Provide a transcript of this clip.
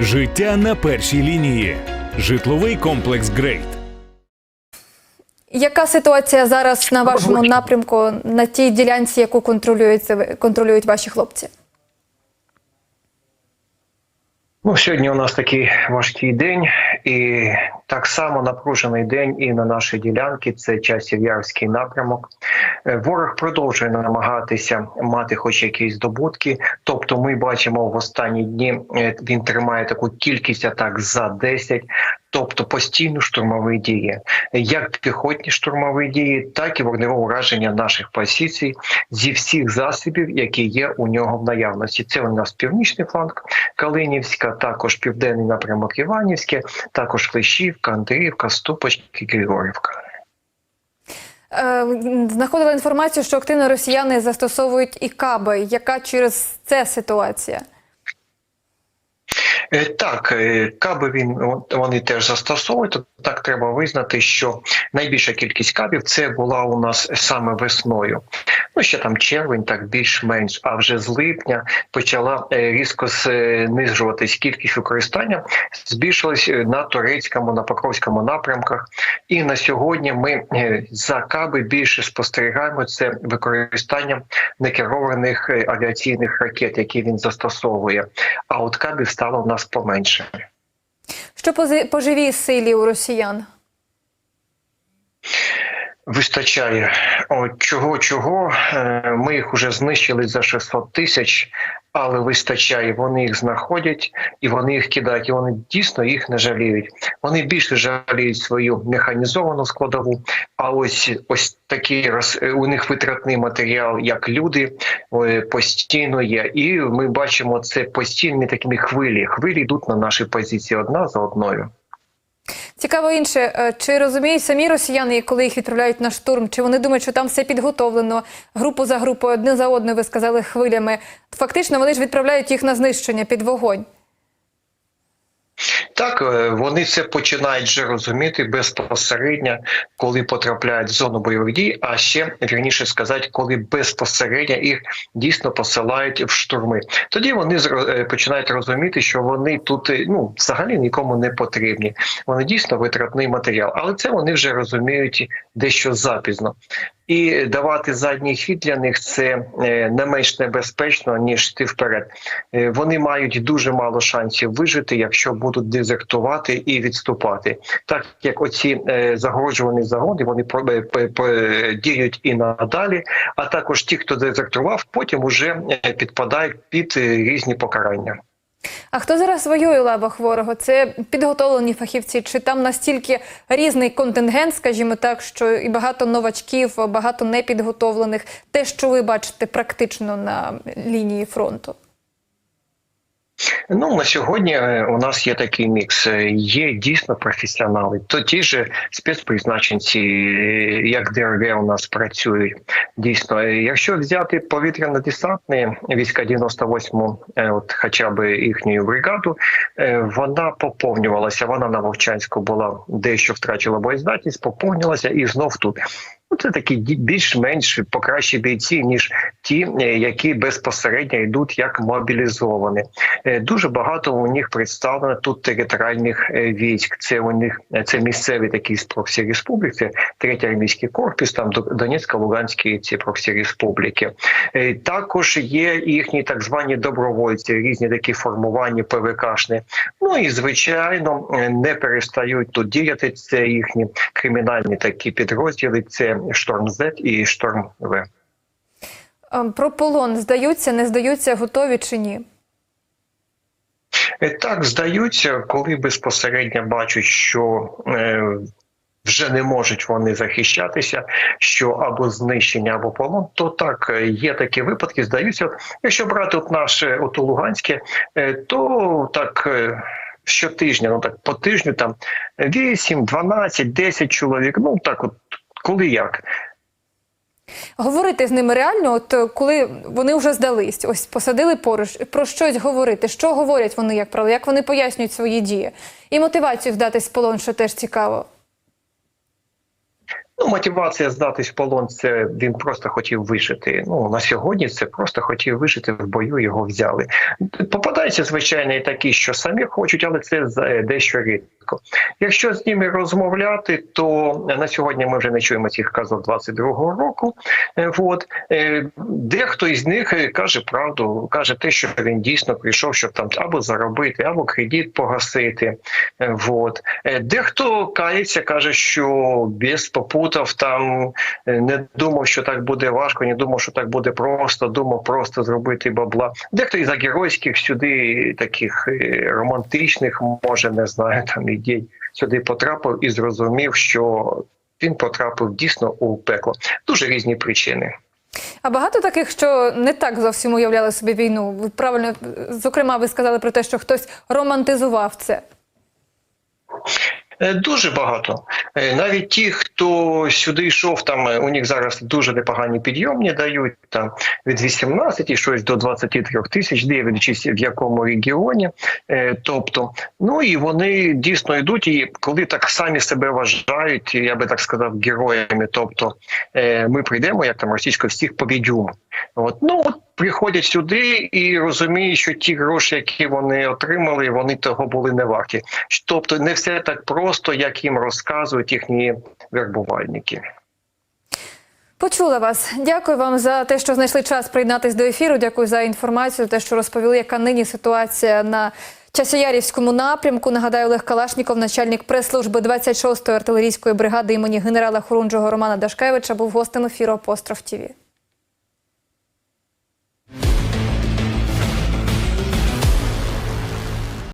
Життя на першій лінії. Житловий комплекс Грейт. Яка ситуація зараз на вашому напрямку на тій ділянці, яку контролюють, контролюють ваші хлопці? Ну, сьогодні у нас такий важкий день, і так само напружений день і на нашій ділянці. Це часів Ярський напрямок. Е, Ворог продовжує намагатися мати хоч якісь здобутки. Тобто, ми бачимо в останні дні е, він тримає таку кількість атак за 10, тобто постійно штурмові дії, як піхотні штурмові дії, так і вогневе ураження наших позицій зі всіх засобів, які є у нього в наявності. Це у нас північний фланг Калинівська, також південний напрямок Іванівське, також Клещівка, Андріївка, Ступочки, Григорівка. Е, знаходила інформацію, що активно росіяни застосовують і каби. Яка через це ситуація? Е, Так, е, каби він вони теж застосовують. Так треба визнати, що найбільша кількість кабів це була у нас саме весною. Ну ще там червень, так більш-менш. А вже з липня почала е, різко знижуватись кількість використання, збільшилась е, на турецькому, на покровському напрямках. І на сьогодні ми е, за каби більше спостерігаємо це використання некерованих е, авіаційних ракет, які він застосовує. А от кабів стало в нас поменше. Що по живій силі у росіян? Вистачає О, чого, чого Е, ми їх вже знищили за 600 тисяч, але вистачає. Вони їх знаходять і вони їх кидають. І вони дійсно їх не жаліють. Вони більше жаліють свою механізовану складову. А ось ось такий роз у них витратний матеріал, як люди, е, постійно є. І ми бачимо це постійні такими хвилі. Хвилі йдуть на наші позиції одна за одною. Цікаво інше, е, чи розуміють самі росіяни, коли їх відправляють на штурм? Чи вони думають, що там все підготовлено, групу за групою, одне за одне, ви сказали, хвилями? Фактично, вони ж відправляють їх на знищення під вогонь. Так, е, вони це починають вже розуміти безпосередньо, коли потрапляють в зону бойових дій, а ще вірніше сказати, коли безпосередньо їх дійсно посилають в штурми. Тоді вони е, починають розуміти, що вони тут е, ну взагалі нікому не потрібні. Вони дійсно витратний матеріал, але це вони вже розуміють дещо запізно. І давати задній хід для них це е, не менш небезпечно ніж йти вперед. Е, Вони мають дуже мало шансів вижити, якщо будуть дезертувати і відступати. Так як оці е, загороджувані загони вони діють і надалі. А також ті, хто дезертував, потім уже підпадають під різні покарання. А хто зараз воює у лавах ворога? Це підготовлені фахівці, чи там настільки різний контингент, скажімо так, що і багато новачків, багато непідготовлених, те, що ви бачите практично на лінії фронту? Ну на сьогодні е, у нас є такий мікс. Е, Є дійсно професіонали. То ті ж спецпризначенці, е, як ДРГ у нас працюють. Дійсно, якщо взяти повітряно-десантні війська 98-му, е, от хоча б їхню бригаду, вона поповнювалася. Вона на Вовчанську була дещо втратила боєздатність, поповнювалася і знов тут. Ну, це такі більш-менш покращі бійці, ніж ті, е, які безпосередньо йдуть як мобілізовані. Е, Дуже багато у них представлено тут територіальних е, військ. Це у них це місцеві такі проксі республік, це третій армійський корпус, там До- Донецька, Луганські ці проксі республіки. Також є їхні так звані добровольці, різні такі формування ПВКшні. Ну і звичайно не перестають тут діяти. Це їхні кримінальні такі підрозділи. Це Шторм З і Шторм В. Ем, Про полон здаються, не здаються, готові чи ні? Е, Так, здаються, коли безпосередньо бачать, що е, вже не можуть вони захищатися, що або знищення, або полон, то так е, є такі випадки. Здаються, якщо брати от наше от Луганське, то так. Щотижня, ну так по тижню там 8, 12, 10 чоловік. Ну так, от коли як. Говорити з ними реально, от е, коли вони вже здались, ось посадили поруч, про щось говорити. Що говорять вони, як правило, як вони пояснюють свої дії? І мотивацію вдатись в полон, що теж цікаво. Ну, мотивація здатись в полон, це він просто хотів вижити. Ну на сьогодні це просто хотів вижити в бою. Його взяли. Попадаються звичайно і такі, що самі хочуть, але це дещо рідко. Якщо з ними розмовляти, то на сьогодні ми вже не чуємо цих казок 22-го року. Е, От Е, дехто із них е, каже правду, каже те, що він дійсно прийшов, щоб там або заробити, або кредит погасити. Е. Е, Дехто кається, каже, що без попутав там е, не думав, що так буде важко, не думав, що так буде просто, думав просто зробити бабла. Дехто із геройських сюди таких е, романтичних, може, не знаю, там ідей сюди потрапив і зрозумів, що він потрапив дійсно у пекло. Дуже різні причини. А багато таких, що не так зовсім уявляли собі війну. Ви правильно, зокрема, ви сказали про те, що хтось романтизував це. Е, Дуже багато. Е, Навіть ті, хто сюди йшов, там е, у них зараз дуже непогані підйомні дають там від 18 і щось до 23 тисяч, дивлячись в якому регіоні. Тобто, ну і вони дійсно йдуть, і коли так самі себе вважають, я би так сказав, героями. Тобто ми прийдемо, як там російською, всіх побідюмо. От ну от приходять сюди і розуміють, що ті гроші, які вони отримали, вони того були не варті. Тобто, не все так просто, як їм розказують їхні вербувальники. Почула вас. Дякую вам за те, що знайшли час приєднатись до ефіру. Дякую за інформацію, те, що розповіли, яка нині ситуація на Часоярівському напрямку. Нагадаю, Олег Калашніков, начальник прес-служби 26-ї артилерійської бригади імені генерала Хорунжого Романа Дашкевича, був гостем ефіру Апостроф ТІВІ.